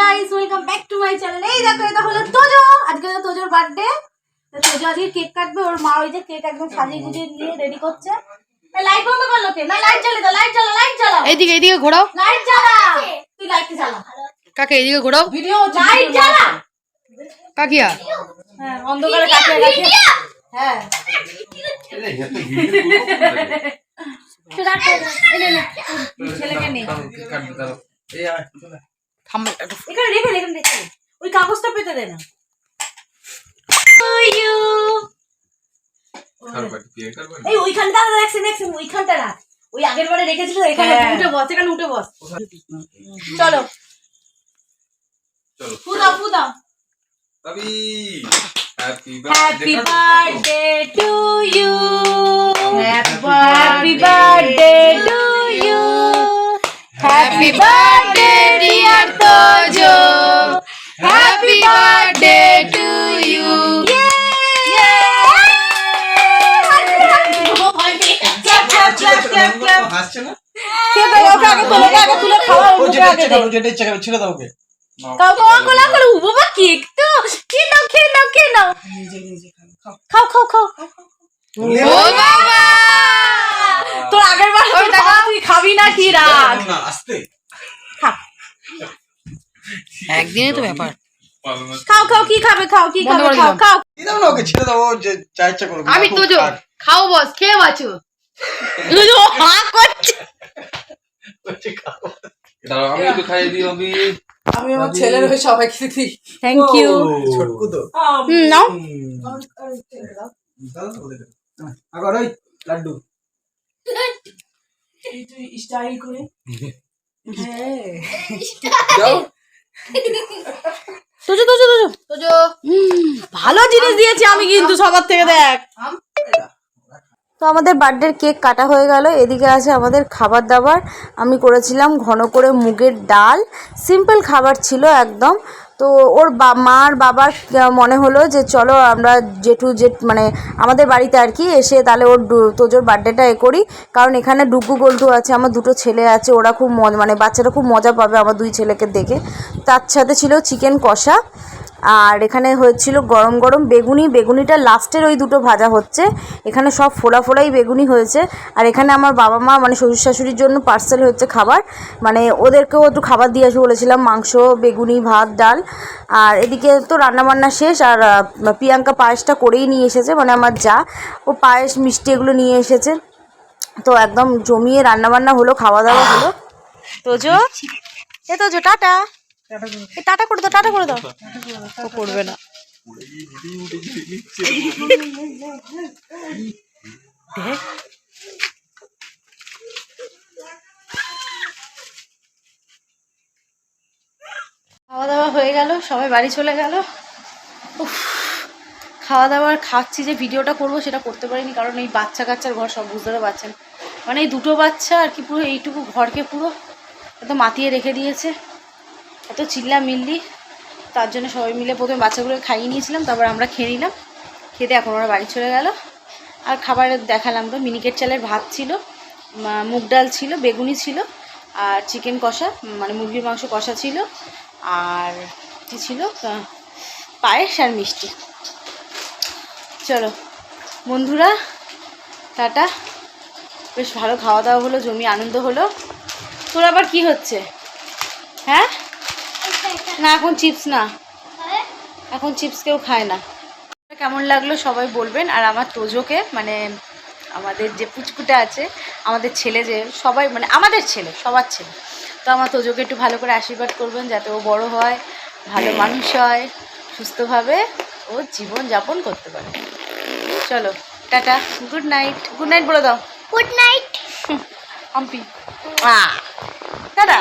Guys welcome back to my channel এই দেখো এটা হলো তোজো। আজকে তো তোজোর বার্থডে তো তোজো আজকে কেক কাটবে ওর মা ওই যে কেক একদম সাজিয়ে গুজিয়ে নিয়ে রেডি করছে। লাইট বন্ধ করল কে না লাইট জ্বালে দাও লাইট জ্বালা লাইট জ্বালা এইদিকে এইদিকে ঘোরাও। লাইট জ্বালা। তুই লাইট জ্বালা। কাকে এইদিকে ঘোরাও। ভিডিও লাইট জ্বালা। কাকিয়া। হ্যাঁ অন্ধকারে কাটিয়ে কাটিয়ে হ্যাঁ। ছেলেকে নে এখানে রেখে এখানে রেখে। ওই কাগজটা পেতে দে না। এই ওইখানটা রাখছে দেখছেন ওইখানটা রাখ। ওই আগের বারে রেখেছিল এখানে হ্যাঁ। উঠে বস এখানে উঠে বস। চলো। Birthday to you happy birthday to you happy birthday dear Tojo happy birthday to you হাসছে না ওকে আগে তুলে ওকে আগে তুলে খাওয়া ও ওকে যেটা আগে ইচ্ছে দে করো, যেটা ইচ্ছে করো, ছেড়ে দাও ওকে কাউ কাউ কোলা করে ও বাবা! কেক তো কে নাও কে নাও কে নাও খাও খাও খাও ও বাবা তোর আগের বার তুই টাকা তুই খাবি না কি রাখ না আস্তে। একদিনে তো ব্যাপার। খাও খাও কি খাবে? খাও কি খাবে? খাও। খাও। দাও না ওকে? ছেড়ে দাও যে যা ইচ্ছা করো আমি তো যো খাও বস খেয়ে বাঁচো। লুজু হা করছে। আমি একটু খাইয়ে দিই আমি আমি আমার ছেলের হয়ে সবাইকে দিই। থ্যাংক ইউ ছোটকু তো হুম নাও। হ্যাঁ, ওই লাড্ডু। স্টাইল করে। দাও। তোজো তোজো তোজো। তোজো। ভালো জিনিস দিয়েছি আমি কিন্তু সবার থেকে দেখ। তো আমাদের বার্থডের কেক কাটা হয়ে গেল। এদিকে আছে আমাদের খাবার দাবার। আমি করেছিলাম ঘন করে মুগের ডাল। সিম্পল খাবার ছিল একদম। তো ওর বা, মার বাবার মনে হলো যে, চলো আমরা জেঠু জেঠ মানে আমাদের বাড়িতে আর কি এসে তাহলে ওর তোজোর বার্থডেটা এ করি। কারণ এখানে ডুগু গোল্টু আছে, আমার দুটো ছেলে আছে, ওরা খুব মানে বাচ্চারা খুব মজা পাবে আমার দুই ছেলেকে দেখে। তার সাথে ছিল চিকেন কষা। আর এখানে হয়েছিল গরম গরম বেগুনি, বেগুনিটা লাস্টের ওই দুটো ভাজা হচ্ছে। এখানে সব ফোড়া ফোড়াই বেগুনি হয়েছে। আর এখানে আমার বাবা মা মানে শ্বশুর শাশুড়ির জন্য পার্সেল হচ্ছে খাবার। মানে ওদেরকেও একটু খাবার দিয়ে আসব বলেছিলাম, মাংস, বেগুনি, ভাত, ডাল। আর এদিকে তো রান্নাবান্না শেষ, আর প্রিয়াঙ্কা পায়েসটা করেই নিয়ে এসেছে মানে আমার যা। ও পায়েস, মিষ্টি এগুলো নিয়ে এসেছে। তো একদম জমিয়ে রান্নাবান্না হলো, খাওয়া দাওয়া হলো। তোজো? এ তোজো, টাটা। টাটা করে দাও টাটা করে দাও। ও করবে না। দেখ। খাওয়া দাওয়া হয়ে গেল সবাই বাড়ি চলে গেল। উফ, খাওয়া দাওয়ার খাচ্ছি যে ভিডিওটা করব সেটা করতে পারিনি কারণ এই বাচ্চা কাচ্চার ঘর সব বুঝতে পারছেন। মানে এই দুটো বাচ্চা আর কি পুরো এইটুকু ঘরকে পুরো একদম মাতিয়ে রেখে দিয়েছে। এত চিল্লা মিল্লি, তার জন্য সবাই মিলে প্রথমে বাচ্চাগুলোকে খাইয়ে নিয়েছিলাম, তারপর আমরা খেয়ে নিলাম। খেতে এখন ওরা বাড়ি চলে গেল। আর খাবার দেখালাম তো, মিনিকেট চালের ভাত ছিল মুগ ডাল ছিল, বেগুনি ছিল, আর চিকেন কষা মানে মুরগির মাংস কষা ছিল, আর কী ছিল? পায়েস আর মিষ্টি। চলো, বন্ধুরা, টাটা। বেশ ভালো খাওয়া দাওয়া হলো, জমি আনন্দ হলো। তোর আবার কি হচ্ছে? হ্যাঁ? না এখন চিপস না। এখন চিপস কেউ খায় না। কেমন লাগল সবাই বলবেন। আর আমার তোজোকে মানে আমাদের যে পুচকুটা আছে আমাদের ছেলে যে সবাই মানে আমাদের ছেলে সবার ছেলে। তো আমার তোজোকে একটু ভালো করে আশীর্বাদ করবেন যাতে ও বড় হয় ভালো মানুষ হয় সুস্থভাবে ও জীবন যাপন করতে পারে। চলো tata good night good night বলে দাও। Good night Hampi. টাটা।